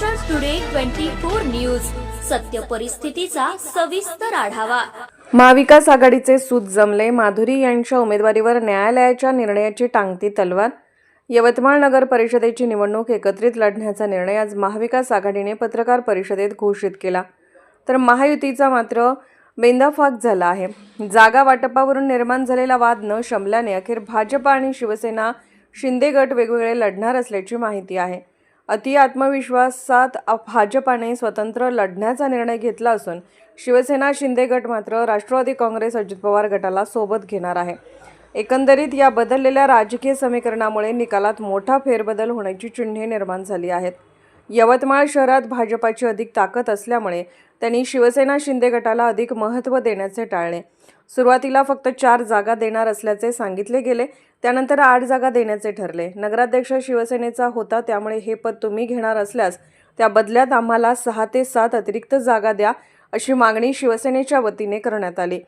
Maharashtra today twenty four news सत्य परिस्थितीचा सविस्तर आढावा. महाविकास आघाडीचे सूत जमले माधुरी यांच्या उमेदवारीवर न्यायालयाच्या निर्णयाची टांगती तलवार. यवतमाळ नगर परिषदेची निवडणूक एकत्रित लढण्याचा निर्णय आज महाविकास आघाडीने पत्रकार परिषदेत घोषित केला. तर महायुतीचा मात्र बेंदाफाक झाला आहे. जागा वाटपावरून निर्माण झालेला वाद न शमल्याने अखेर भाजप आणि शिवसेना शिंदे गट वेगवेगळे लढणार असल्याची माहिती आहे. अति आत्मविश्वासात भाजपाने स्वतंत्र लढण्याचा निर्णय घेतला असून शिवसेना शिंदे गट मात्र राष्ट्रवादी काँग्रेस अजित पवार गटाला सोबत घेणार आहे. एकंदरीत या बदललेल्या राजकीय समीकरणामुळे निकालात मोठा फेरबदल होण्याची चिन्हे निर्माण झाली आहेत. यवतमाळ शहरात भाजपाची अधिक ताकद असल्यामुळे त्यांनी शिवसेना शिंदे गटाला अधिक महत्त्व देण्याचे टाळले. सुरुवातीला फक्त चार जागा देणार असल्याचे सांगितले गेले. त्यानंतर आठ जागा देण्याचे ठरले. नगराध्यक्ष शिवसेनेचा होता त्यामुळे हे पद तुम्ही घेणार असल्यास त्या बदल्यात आम्हाला सहा ते सात अतिरिक्त जागा द्या अशी मागणी शिवसेनेच्या वतीने करण्यात आली.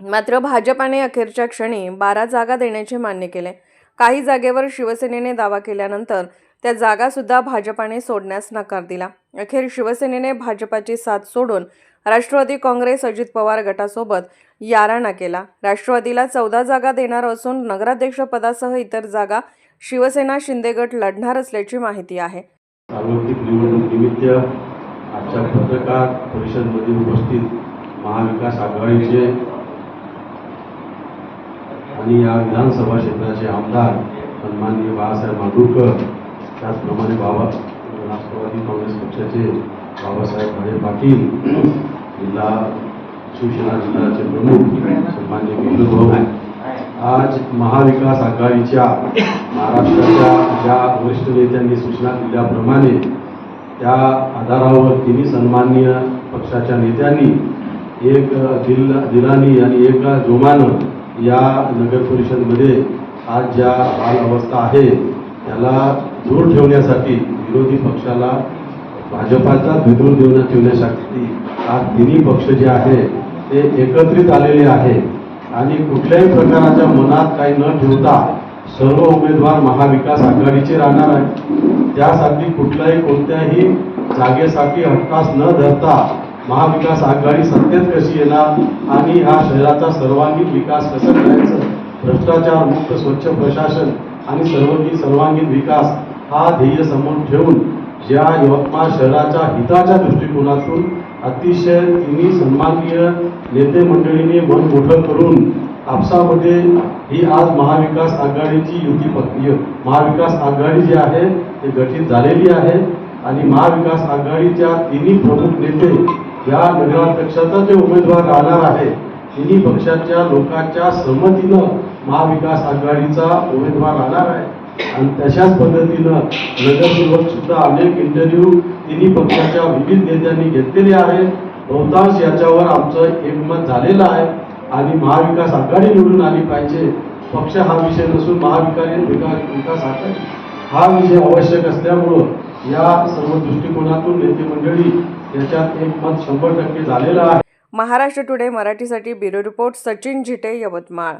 मात्र भाजपाने अखेरच्या क्षणी बारा जागा देण्याचे मान्य केले. काही जागेवर शिवसेनेने दावा केल्यानंतर त्या जागासुद्धा भाजपाने सोडण्यास नकार दिला. अखेर शिवसेनेने भाजपाची साथ सोडून राष्ट्रवादी काँग्रेस अजित पवार गटासोबत याराणा केला. राष्ट्रवादीला चौदा जागा देणार असून नगराध्यक्षपदासह इतर जागा शिवसेना शिंदे गट लढणार असल्याची माहिती आहे. सार्वत्रिक निवडणुकीनिमित्त आजच्या पत्रकार परिषदमध्ये उपस्थित महाविकास आघाडीचे आणि या विधानसभा क्षेत्राचे आमदार सन्माननीय बाळासाहेब माडुरकर त्याचप्रमाणे बाबा राष्ट्रवादी काँग्रेस पक्षाचे बाबासाहेब भाडे पाटील जिल्हा शिवसेना जिल्ह्याचे प्रमुख सन्मान्य विष्णुभाऊ भाऊ आज महाविकास आघाडीच्या महाराष्ट्राच्या ज्या वरिष्ठ नेत्यांनी सूचना दिल्याप्रमाणे त्या आधारावर तिन्ही सन्माननीय पक्षाच्या नेत्यांनी एक दिल दिलानी आणि एक जोमानं या नगर परिषदमध्ये आज ज्या हाल अवस्था आहे त्याला दूर ठेवण्यासाठी विरोधी पक्षाला भाजपाचा द्विदूर देऊन ठेवण्यासाठी आज तिन्ही पक्ष जे आहे ते एकत्रित आलेले आहे. आणि कुठल्याही प्रकाराच्या मनात काही न ठेवता सर्व उमेदवार महाविकास आघाडीचे राहणार आहे त्यासाठी कुठल्याही कोणत्याही जागेसाठी हटकास न धरता महाविकास आघाडी सत्तेत कशी येणार आणि ह्या शहराचा सर्वांगीण विकास कसा करायचा? भ्रष्टाचार मुक्त स्वच्छ प्रशासन आणि सर्वांगीण सर्वांगीण विकास हा ध्येय समोर ठेवून ज्या यवतमाळ शहराच्या हिताच्या दृष्टिकोनातून अतिशय तिन्ही सन्माननीय नेते मंडळीने मन मोठं करून आपसामध्ये ही आज महाविकास आघाडीची युती पत्नी महाविकास आघाडी जी आहे ती गठीत झालेली आहे आणि महाविकास आघाडीच्या तिन्ही प्रमुख नेते या नगराध्यक्षाचा जे उमेदवार राहणार आहे तिन्ही पक्षाच्या लोकांच्या संमतीनं महाविकास आघाडीचा उमेदवार राहणार आहे. आणि तशाच पद्धतीनं नगरसेवक सुद्धा अनेक इंटरव्ह्यू तिन्ही पक्षाच्या विविध नेत्यांनी घेतलेले आहे. बहुतांश याच्यावर आमचं एकमत झालेलं आहे. आणि महाविकास आघाडी निवडून आली पाहिजे. पक्ष हा विषय नसून महाविकास विकास आघाडी. हा विषय आवश्यक असल्यामुळं या सर्व दृष्टिकोनातून नेते मंडळी याच्यात एकमत शंभर टक्के झालेलं आहे. महाराष्ट्र टुडे मराठीसाठी ब्युरो रिपोर्ट सचिन झिटे यवतमाळ.